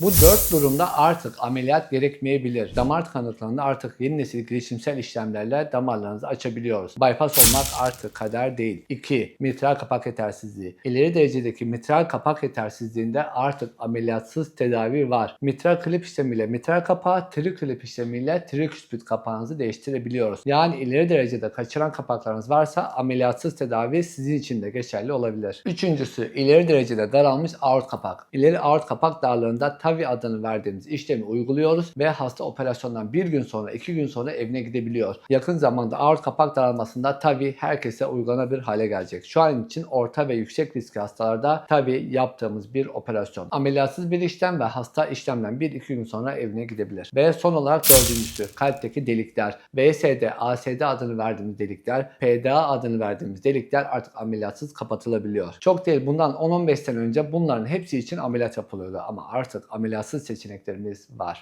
Bu dört durumda artık ameliyat gerekmeyebilir. Damar tıkanıklığında artık yeni nesil girişimsel işlemlerle damarlarınızı açabiliyoruz. Bypass olmak artık kader değil. 2. Mitral kapak yetersizliği. İleri derecedeki mitral kapak yetersizliğinde artık ameliyatsız tedavi var. Mitral klip işlemiyle mitral kapağı, triklip işlemiyle triküspit kapağınızı değiştirebiliyoruz. Yani ileri derecede kaçıran kapaklarınız varsa ameliyatsız tedavi sizin için de geçerli olabilir. Üçüncüsü ileri derecede daralmış aort kapak. İleri aort kapak darlığında TAVI adını verdiğimiz işlemi uyguluyoruz ve hasta operasyondan bir gün sonra iki gün sonra evine gidebiliyor. Yakın zamanda aort kapak daralmasında TAVI herkese uygulanabilir hale gelecek. Şu an için orta ve yüksek riskli hastalarda TAVI yaptığımız bir operasyon. Ameliyatsız bir işlem ve hasta işlemden bir iki gün sonra evine gidebilir. Ve son olarak dördüncüsü kalpteki delikler. VSD, ASD adını verdiğimiz delikler, PDA adını verdiğimiz delikler artık ameliyatsız kapatılabiliyor. Çok değil bundan 10-15 sene önce bunların hepsi için ameliyat yapılıyordu ama artık ameliyatsız seçeneklerimiz var.